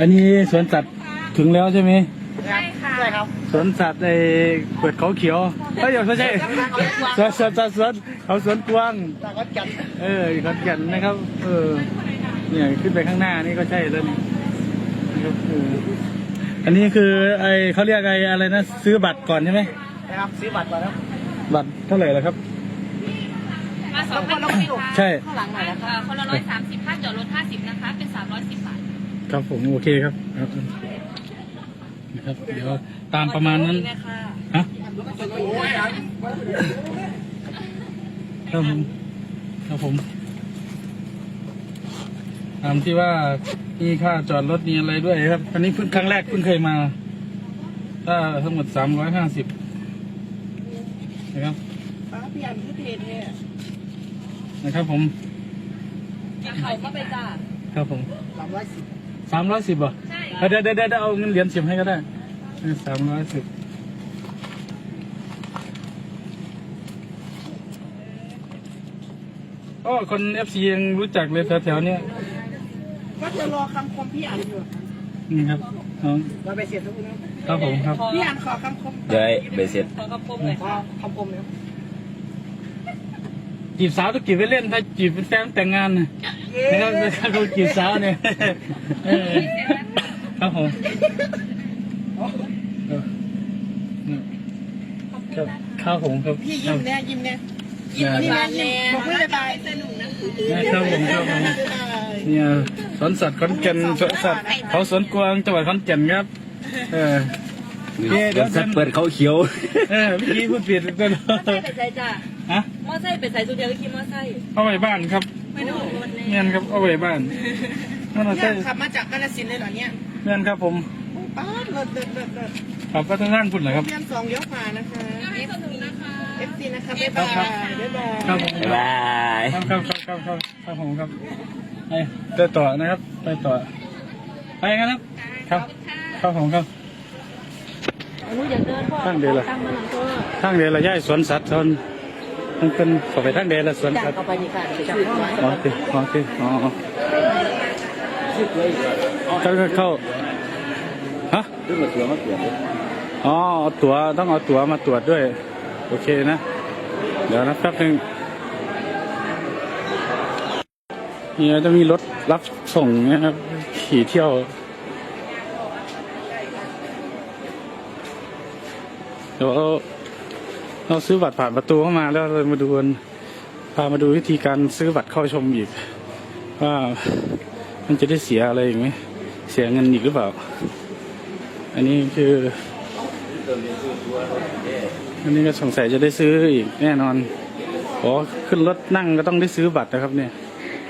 อันนี้สวนสัตว์ถึงแล้วใช่ไหมใช่ค่ะใช่ครับสวนสัตว์ไอ้เปิดเขาเขียวเอ้ยไม่ใช่สวนสวนสวนสวนเขาสวนกว้างตาก็จัดเออขอนแก่นนะครับ เออเนี่ยขึ้นไปข้างหน้านี่ก็ใช่แล้วนี่นะครับเอออันนี้คือไอเขาเรียกไออะไรนะซื้อบัตรก่อนใช่ไหมนะครับซื้อบัตรมาแล้วบัตรเท่าไหร่แล้วครับมาสองพันใช่ไหมคะใช่ข้างหลังหน่อยนะครับเอ่อคนละร้อยสามสิบค่าจอดรถห้าสิบนะคะเป็นสามร้อยสิบบาท ครับผมโอเคครับครับนะครับ เดี๋ยวตามประมาณนั้นเลยค่ะฮะครับผมครับผมตามที่ว่ามีค่าจอดรถมีอะไรด้วยครับ อันนี้เพิ่งครั้งแรกเพิ่งเคยมา ถ้าทั้งหมดสามร้อยห้าสิบนะครับป้าพี่อันคือเพจเนี่ยนะครับผมกินเขาก็ไปจ้าครับผมสามร้อยสิบ สามร้อยสิบเหรอใช่ เอาเดี๋ยวเดี๋ยวเดี๋ยวเอาเงินเหรียญสิบให้ก็ได้สามร้อยสิบก็คนเอฟซียังรู้จักเลยแถวๆเนี้ยก็จะรอคำคมพี่อันอยู่นี่ครับน้องเราไปเสียทุกคนนะครับผมครับ พี่อันขอคำคมเดี๋ยวให้เบสเสร็จ ขอกระปุกเลยขอคำคมเลย จีบสาวต้องจีบไปเล่นถ้าจีบเป็นแฟนแต่งงานนะนะครับถ้าเขาจีบสาวเนี่ยเออครับผมครับข้าวผมครับพี่ครัยิ้บมแน่ยิ้มแน่ยิ้มนี่แน่ยิ้มบอกไม่ได้บายสนุกนะครับผมครับผมเนี่ยสวนสัตว์ขอนแก่นสวนสัตว์เขาสวนกวางจังหวัดขอนแก่นครับ เออเนี่ยเดี๋ยวสัตว์เปิดเขาเขียวเออเมื่อกี้พูดผิดตัวมอไซค์ไปใส่จ้า ฮะมอไซค์ไปใส่ตัวเดียวก็ขี่มอไซค์เอาไว้บ้านครับไม่ได้โดนเลยเมียนครับเอาไว้บ้านนั่นน่ะเนี่ใช่ยขับมาจากกาฬสินธุ์เลยเหรอเนี่ยเมียนครับผมป้าเลิศเลิศเลิศเลิศขับก็ทางด้านพุ่นเหรอครับเพียงสองเลี้ยวขวานะคะไม่สนุกนะคะเอฟซีนะคะบ๊ายบายบ๊ายบาย ครับผมบ๊ายบายครับครับครับครับครับครับผมครับไปไปต่อนะครับ ไปต่อไปกันครับ ครับครับผมครับ หนูอยากเดินพ่อตั้งเดี๋ยวละตั้งมาหนังตัวทางเดลระย่ายสวนสัตว์ทน มันเป็นเข้าไปทางเดลละสวนจากสัตว์เข้าไปนี่ค่ะไปจากเข้าไปอ๋อโอเคอ๋อโอเคอ๋อเข้าเข้าเข้าฮะขึ้นมาตัวมาเปลี่ยนเลยอ๋อเอาตั๋วต้องเอาตั๋วมาตรวจด้วย โอเคนะ เดี๋ยวนะแป๊บนึงเนี่ยจะมีรถรับส่งนะครับขี่เที่ยวเดี๋ยว เราซื้อบัตรผ่านประตูเข้ามาแล้วเรามาดูกันพามาดูวิธีการซื้อบัตรเข้าชมอีก ว่ามันจะได้เสียอะไรอีกไหมเสียเงินอีกหรือเปล่า อันนี้คืออันนี้ก็สงสัยจะได้ซื้ออีกแน่นอนขอขึ้นรถนั่งก็ต้องได้ซื้อบัตรนะครับเนี่ย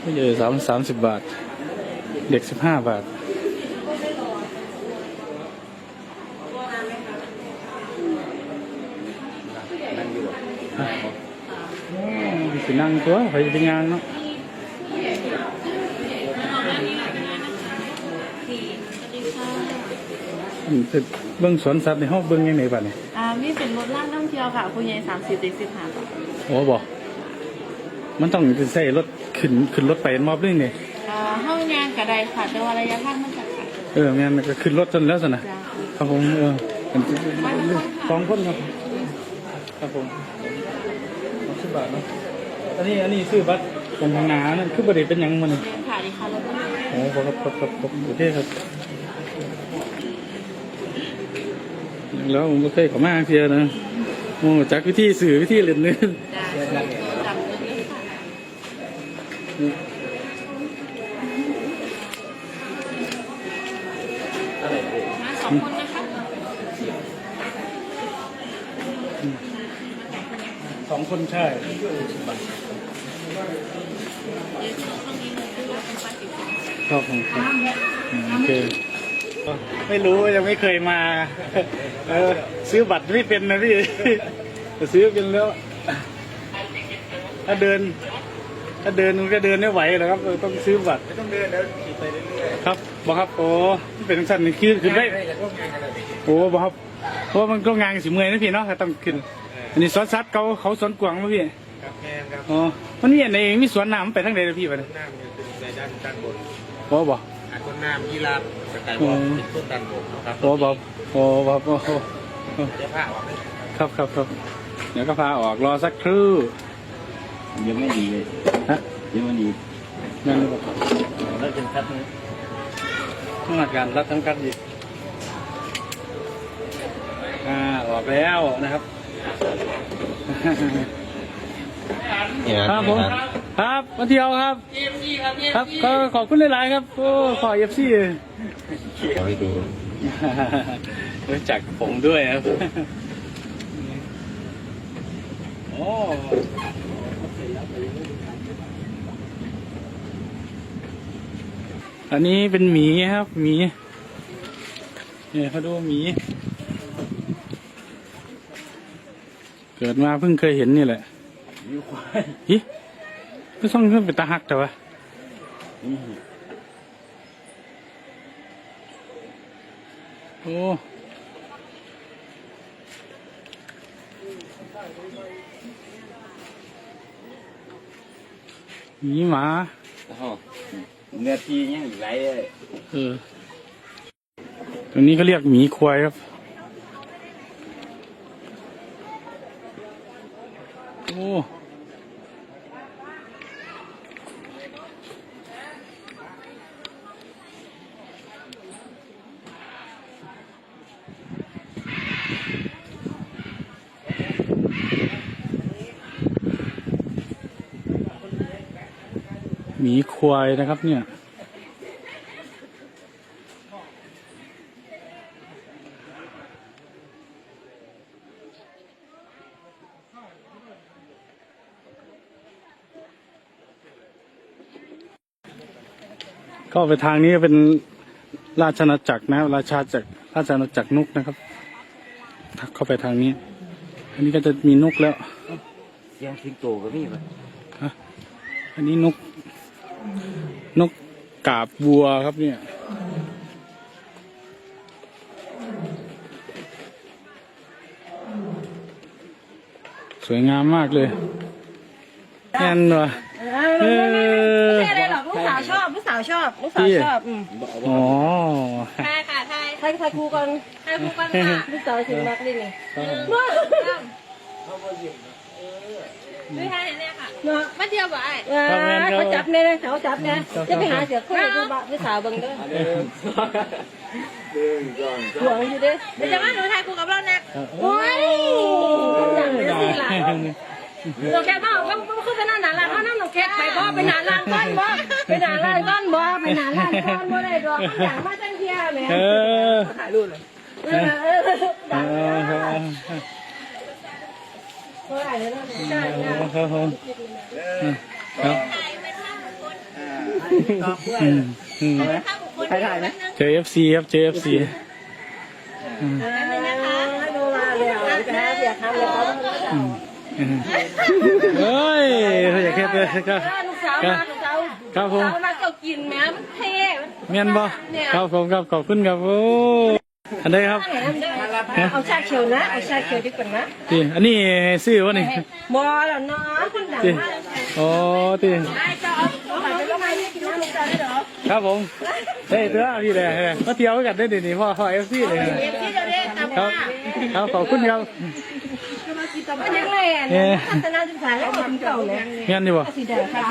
ไม่เยอะสามสามสิบบาท เด็กสิบห้าบาท สินั่งตัวไปเป็นงานเนาะอืมแต่เบิ้งสวนสัตว์ในห้องเบิ้งยังไงบ้าเนี่ยอ่ามีเป็นรถล่างท่องเที่ยวค่ะคุณยายสามสิบเด็กสิบห้าบาทโอ้บอกมันต้องใส่รถขึ้นขึ้นรถไปมอบเรื่องนี่อ่าห้องงานกระไดค่ะแต่ว่าระยะทางมันจะไกลเออแม่นก็ขึ้นรถจนแล้วสินะจ้าครับผมเออเป็นสองคนครับ ครับผมสิบบาทเนาะอันนี้อันนี้ซื้อบัตรตรงทางหนานั่นคือบริเวณเป็นหยังมันนี่เรียนค่ะดีค่ะรถล่างโอ้ครับครับครับครับโอเคครับแล้วผมก็เคยเขอมาเพียนะโอ้จากวิธีสื่อวิธีเรียนเนื้อจ้าจำเลยค่ะมาสองคนนะคะสอง คนใช่เดี๋ยวที่รถตรงนี้เลยคือรถเป็นปลาสิบชอบของผมอืมโอเคไม่รู้ยังไม่เคยมาเออซื้อบัตรไม่เป็นนะพี่แต่ซื้อเป็นแล้ว ถ้าเดิน ถ้าเดินมันก็เดินไม่ไหวหรอกครับต้องซื้อบัตรไม่ต้องเดินแล้วขี่ไปเรื่อยๆครับบอกครับโอ้เป็นสั้นนี่คือขึ้นได้โอ้บอกครับเพราะมันก็งานสิเมื่อยนะพี่เนาะต้องขึ้น อันนี้สวนสัตว์เขาเขาสวนกวางมั้พี่ครับแม่ครับอ๋อมันนี่อันไหนมีสวนน้ำไปทางใดเลยพี่ไปเลยหน้ามันจะเป็นในด้านด้านบนโอ้บอกอาจคนน้ำยีราฟสกายวอล์กเป็นต้นดันผมครับโอ้บอบโอ้บอบโอ้โหเดี๋ยวผ้าออกไหมครับครับครับเดี๋ยวก็พาออกรอสักครู่ยังไม่ดีเลยฮะยังไม่ดีนั่นหรือเปล่าครับแล้วเป็นคัดนี้ต้องมาการรัดทั้งคัดอีกอ่าออกแล้วนะครับ ครับผมครับมาเที่ยวครับครับก็ขอบคุณหลายๆครับโอ้ขอเอฟซีขอให้ดูรู้จักผมด้วยครับโอ้อันนี้เป็นหมีครับหมีเนี่ยเขาดูหมี เกิดมาเพิ่งเคยเห็นนี่แหละมีควายฮิก็ต้องขึ้นเป็นตาหักแต่ว่าโอ้หมีหมาเนื้อที่ยังไหลเลยเออตรงนี้เขาเรียกหมีควายครับ อ้หมีควายนะครับเนี่ย ก็ไปทางนี้เป็นราชอาณาจักรนะราชาจักรราชอาณาจักรนกนะครับทักเข้าไปทางนี้ อันนี้ก็จะมีนกแล้วเสียงสิงโตก็มีป่ะฮะอันนี้นก นกกาบวัวครับเนี่ยสวยงามมากเลยแอนวะเออาวชอบลูกสาวชอบลูกสาวชอบอืมอ๋อ ใช่ค่ะใช่ใช่ใครครูกันใครครูกันค่ะลูกสาวถึงรักนี่นี่ว้าวไม่ใช่เนี่ยค่ะเนาะมาเที่ยวบ่ไอ้เขาจับเนี่ยนะเขาจับเนี่ยจะไปหาเสือโคร่งดูบ้าลูกสาวเบิ่งเด้อหนึ่งสองห่วงอยู่เด้อเดี๋ยวจะมาหนูถ่ายคู่กับเรานะโอ้ยจังเลยสิล่ะเราแค่บ้าก็ก็ขึ้นไปนา นนานละเขานั่งหนูแค่ไปบ่ไปนานลานก้อนบ่ไปนานลานก้อนบ่ไปนานลานก้อนบ่ได้ดอกอยากมาจังเที่ยแม่เออถ่ายรูปเลยเออเออเออเท่าไหร่เลยนะใช่ใช่ครับผมครับอืมอืมใครถ่ายไหมเจอเอฟซีครับ เจอเอฟซีดูมาเลยเอาจะเสียคำเลยเขา เฮ้ยเขาอยากแค่เลยก็ ลูกสาวมาลูกสาวครับผมสาวมาเจ้ากินแม่มันเท่เมียนบ่ครับผมครับขอบคุณครับโอ้อันใดครับเอาชาเขียวนะ เอาชาเขียวดีกว่านะที่อันนี้ซื้อวะนี่บอแล้วเนาะคนดังที่มากอ๋อที่จะเอาเอาไปแล้วไปกินน้ำลูกสาวได้เหรอครับผมเฮ้ยเด้อพี่เลยมาเที่ยวกันได้ดีนี่พ่อพ่อเอฟซีเลยเอ็มที่จะได้ตามครับครับขอบคุณครับ เป็นยังไงอะเนี่ยพัฒนาจนสายแล้วกินเก่าเลยเมียนดีบ่สีแดงค่ะ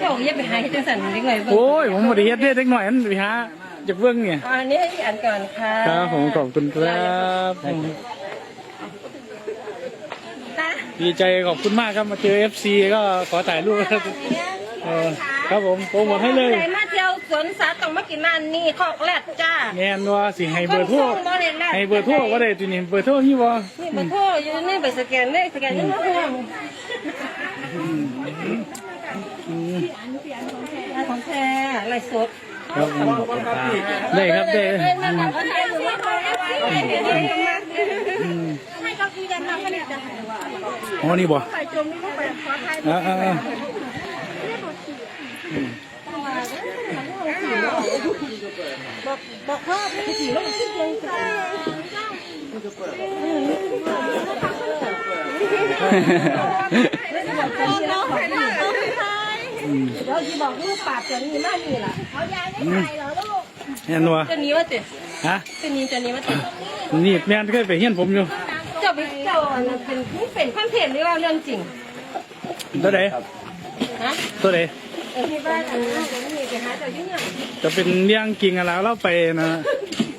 เจ้าอย่าไปหาที่จังสันนิดหน่อยเบิ่งโอ้ยผมบ่ได้เฮ็ดเด้เล็กหน่อยอันไปหาจากเบิ่งเนี่ยอันนี้ให้พี่อ่านก่อนค่ะครับผมขอบคุณครับดีใจขอบคุณมากครับมาเจอ FC ก็ขอถ่ายรูปครับเออครับผมโปรโมทให้เลย ใครมาเที่ยวสวนสัตว์ต้องมากินร้านนี้คอกแรดจ้าแม่นว่าสิให้เบอร์โทรให้เบอร์โทรก็ได้ทีนี้เบอร์โทรนี่บ่นี่มาโทรอยู่นี่ไปสแกนได้สแกนนี่มาโทรของแท้ไรสดครับผมได้ครับได้ให้เขาคุยกันมาก็ได้จ้ะอ๋อนี่บ่ไปจมนี่ก็ไปขอถ่าย อ่าอ่าอ่า บอกพ่อพี่ขี่รถขึ้นเลยจ้าน้องไปได้น้องไปได้เดี๋ยวเขาที่บอกลูกปาจะหนีมากนี่ล่ะเขายายไม่ถ่ายเหรอลูกเห็นวจะนีว่าเจ๊ฮะจะนีจะนีว่าเจ๊นี่แม่นเคยไปเฮียนผมอยู่เจ้าไปเจ้านเป็นเป็นคอนเทนต์หรือว่าเรื่องจริงตัวไหนฮะตัวไหนเออที่บ้านอันนั้ จ้ายุ่งยังจะเป็นเรื่องจริงอะไรเราไปนะ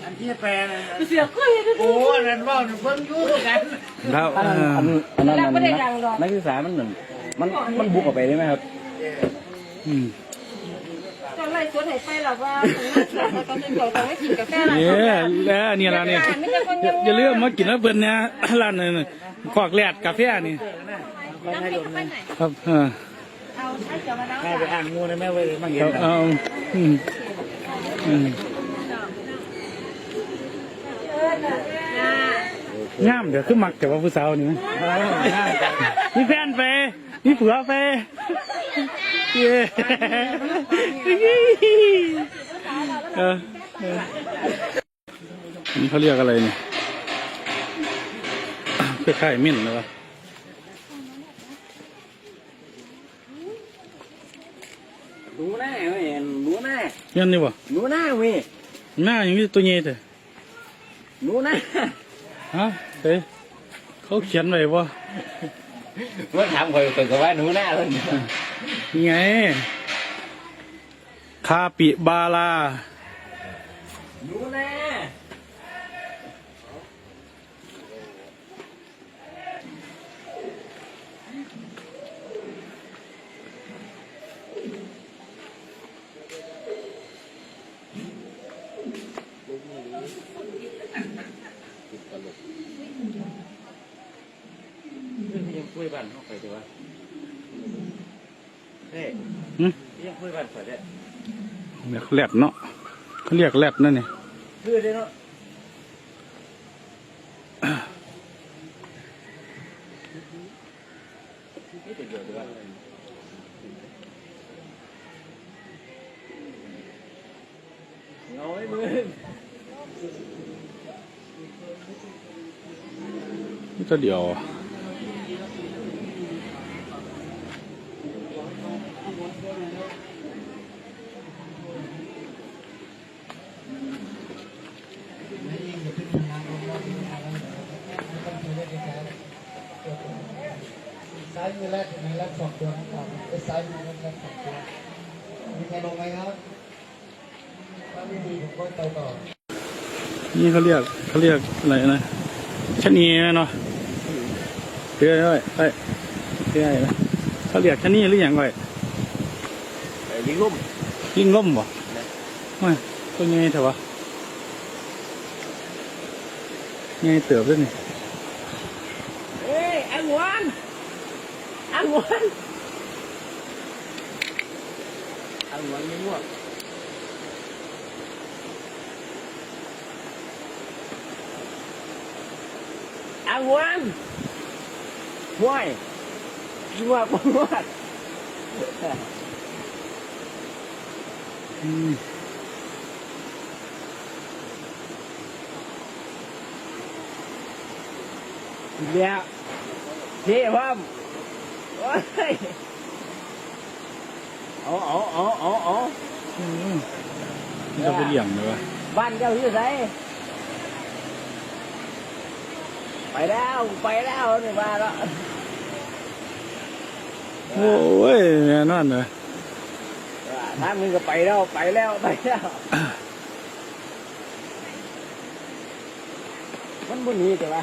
อันที่แปลนะเสียคุยด้วยโอ้นั่นว่าเพิ่งยุ่งกันแล้วอันเอนั้นออันนั้นเราไม่ได้ดังหรอกนักศึกษามันเหมือนมันมันบุกออกไปได้ไหมครับอืมเจ้าไล่สวนไหนไปหรอกว่าเราต้องเป็นของต้องไม่กินกาแฟร้านเนี่ยแล้วนี่ละเนี่ยไม่ใช่คนอย่าอย่าลืมมากินแล้วเพิ่นเนี่ยร้านนึงขอกแลดกาแฟนี่ครับเออเอาใช้เจ้ามาแล้วแม่ไปอ่างงูนะแม่ไปบางเย็คนรับเอา อืมอืมงามเดี๋ยวคือมักแต่ว่าผู้สาวนี่มั้ยมีแฟนไปมีผัวไปเย้เออเออนี่เขาเรียกอะไรเนี่ยเพื่อค่ายมิ่นเลยวะ รู้แน่เว้ยรู้ แน่ยันนี่วะรู้แน่เว้ยหน้าอย่างนี้ตัวเงี้ยแต่รู้แน่ฮะเฮ้ยเขาเขียนไว้ว่าเมื่อถามคนคนก็ว่ารู้แน่เลยนี่ไงคาปิบาลา รู้แน่ ยัง คุยบ้านเข้าไปดีวะเฮ้ยหึยังคุยบ้านเปิดได้เรียกแรดเนาะเขาเรียกแรดนั่นนี่คือได้เนาะนี่เป็นเดือดด้วยเงาไอ้มือนี่ตัวเดียว มือแรกในแรกสองตัวนะครับซ้ายมือแรกสองตัวมีใครลงไหมครับถ้าไม่มีผมก็ไปต่อนี่เขาเรียกเขาเรียกอะไรนะชะนีเนาะเรื่อยๆไปเรื่อยๆนะเขาเรียกชะนีหรืออย่างไรไอ้ลิงลุ่มลิงล่มบ่ไม่ตัวใหญ่เถอะวะใหญ่เติบด้วยนี่ เอ้ยอังวัน อังวันอันวันนี้มั่วอังวันห่ว ยห่วยห่วยอืมเดี๋ยวเท่พ่อมโอ้ยเอาเอาเอาเอาเอาอืมมันจะไปเลี้ยงเลยวะบ้านเจ้าอยู่ไหนไปแล้วไปแล้วนี่มาแล้วโอ้ยแน่นอนเลยทางนึงก็ไปแล้วไปแล้วไปแล้วมันบุญนี้แต่ว่า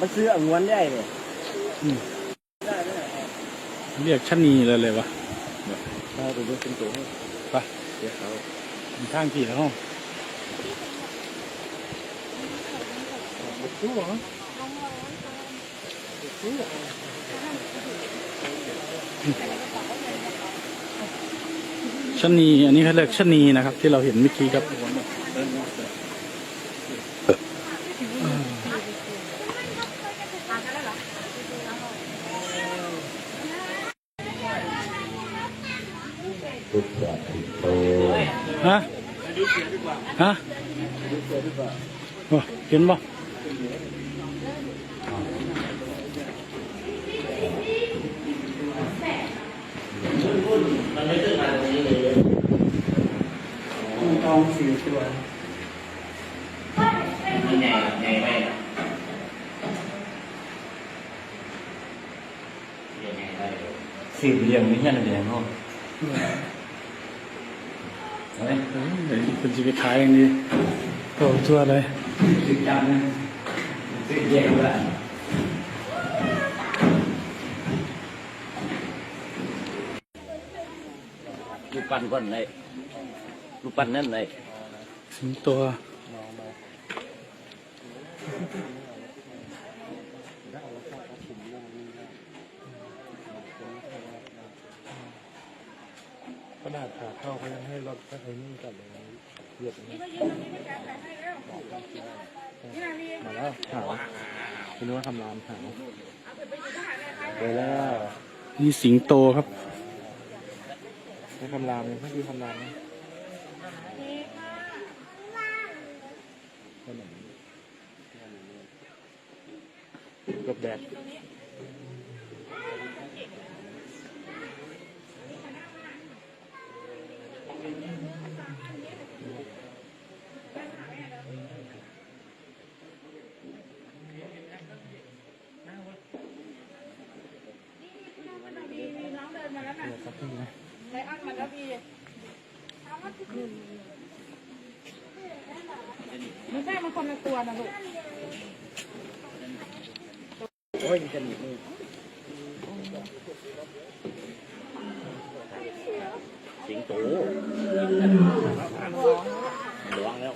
มันซื้อองวนได้เนี่ยเรียกชะนีเลยเลยวะถ้าดูดูเป็นตัวไปเดี๋ยวเขาทางกี่แล้วชะนี อันนี้เขาเรียกชะนีนะครับ ที่เราเห็นเมื่อกี้ครับ เห็นปะสี่ขึ้ตลี่ตัวมัใหญ่ใหญ่ไสิบเหลี่ยมนี่แค่หนเดียวเนาะเฮ้ยเป็นชีวิตขายอย่างนี้โตทั่วเลย สิบจานสิบแยกละลูกปั้นก้อนไหนลูกปั้นนั่นไหนสิงตัวขนาดขาเข้าเขายังให้รถไอ้นี่กันเลย มาแล้วหาวคุณนึกว่าทำรามหาวไปแล้วนี่สิงโตครับไม่ทำรามเลยไม่คือทำรามนะกับแดด ไม่ใช่มันคนละ ตัวนะลูกโอ้ยจะหนีมือสิงโตหลวงแล้ว